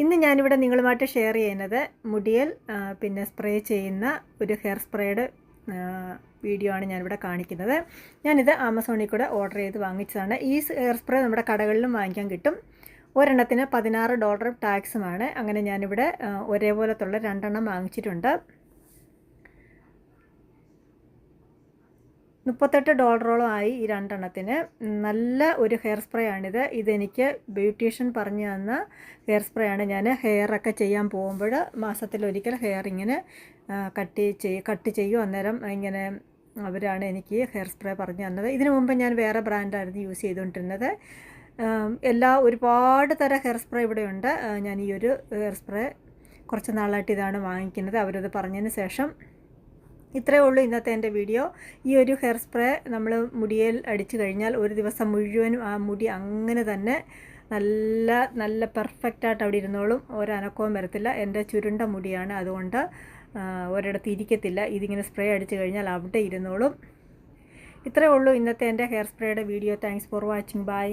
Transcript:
ഇന്ന് ഞാനിവിടെ നിങ്ങളുമായിട്ട് ഷെയർ ചെയ്യുന്നത് മുടിയൽ പിന്നെ സ്പ്രേ ചെയ്യുന്ന ഒരു ഹെയർ സ്പ്രേയുടെ വീഡിയോ ആണ് ഞാനിവിടെ കാണിക്കുന്നത്. ഞാനിത് ആമസോണിൽ കൂടെ ഓർഡർ ചെയ്ത് വാങ്ങിച്ചതാണ്. ഈ ഹെയർ സ്പ്രേ നമ്മുടെ കടകളിലും വാങ്ങിക്കാൻ കിട്ടും. ഒരെണ്ണത്തിന് പതിനാറ് ഡോളർ ടാക്സുമാണ് അങ്ങനെ ഞാനിവിടെ ഒരേപോലത്തുള്ള രണ്ടെണ്ണം വാങ്ങിച്ചിട്ടുണ്ട്. മുപ്പത്തെട്ട് ഡോളറോളം ആയി ഈ രണ്ടെണ്ണത്തിന്. നല്ല ഒരു ഹെയർ സ്പ്രേ ആണിത്. ഇതെനിക്ക് ബ്യൂട്ടീഷ്യൻ പറഞ്ഞു തന്ന ഹെയർ സ്പ്രേ ആണ്. ഞാൻ ഹെയറൊക്കെ ചെയ്യാൻ പോകുമ്പോൾ മാസത്തിലൊരിക്കൽ ഹെയർ ഇങ്ങനെ കട്ട് ചെയ്യും കട്ട് ചെയ്യും അന്നേരം ഇങ്ങനെ അവരാണ് എനിക്ക് ഹെയർ സ്പ്രേ പറഞ്ഞു തന്നത്. ഇതിനു മുമ്പ് ഞാൻ വേറെ ബ്രാൻഡായിരുന്നു യൂസ് ചെയ്തുകൊണ്ടിരുന്നത്. എല്ലാ ഒരുപാട് തരം ഹെയർ സ്പ്രേ ഇവിടെയുണ്ട് ഞാൻ ഈ ഒരു ഹെയർ സ്പ്രേ കുറച്ച് നാളായിട്ട് ഇതാണ് വാങ്ങിക്കുന്നത്. അവരത് പറഞ്ഞതിന് ശേഷം ഇത്രയേ ഉള്ളൂ ഇന്നത്തെ എന്റെ വീഡിയോ. ഈ ഒരു ഹെയർ സ്പ്രേ നമ്മൾ മുടിയിൽ അടിച്ചു കഴിഞ്ഞാൽ ഒരു ദിവസം മുഴുവനും ആ മുടി അങ്ങനെ തന്നെ നല്ല നല്ല പെർഫെക്റ്റായിട്ട് അവിടെ ഇരുന്നോളും. ഒരനക്കവും വരത്തില്ല. എന്റെ ചുരുണ്ട മുടിയാണ്. അതുകൊണ്ട് ഒരിടത്ത് ഇരിക്കത്തില്ല. ഇതിങ്ങനെ സ്പ്രേ അടിച്ചു കഴിഞ്ഞാൽ അവിടെ ഇരുന്നോളും. ഇത്രയേ ഉള്ളൂ ഇന്നത്തെ എന്റെ ഹെയർ സ്പ്രേയുടെ video. Thanks for watching bye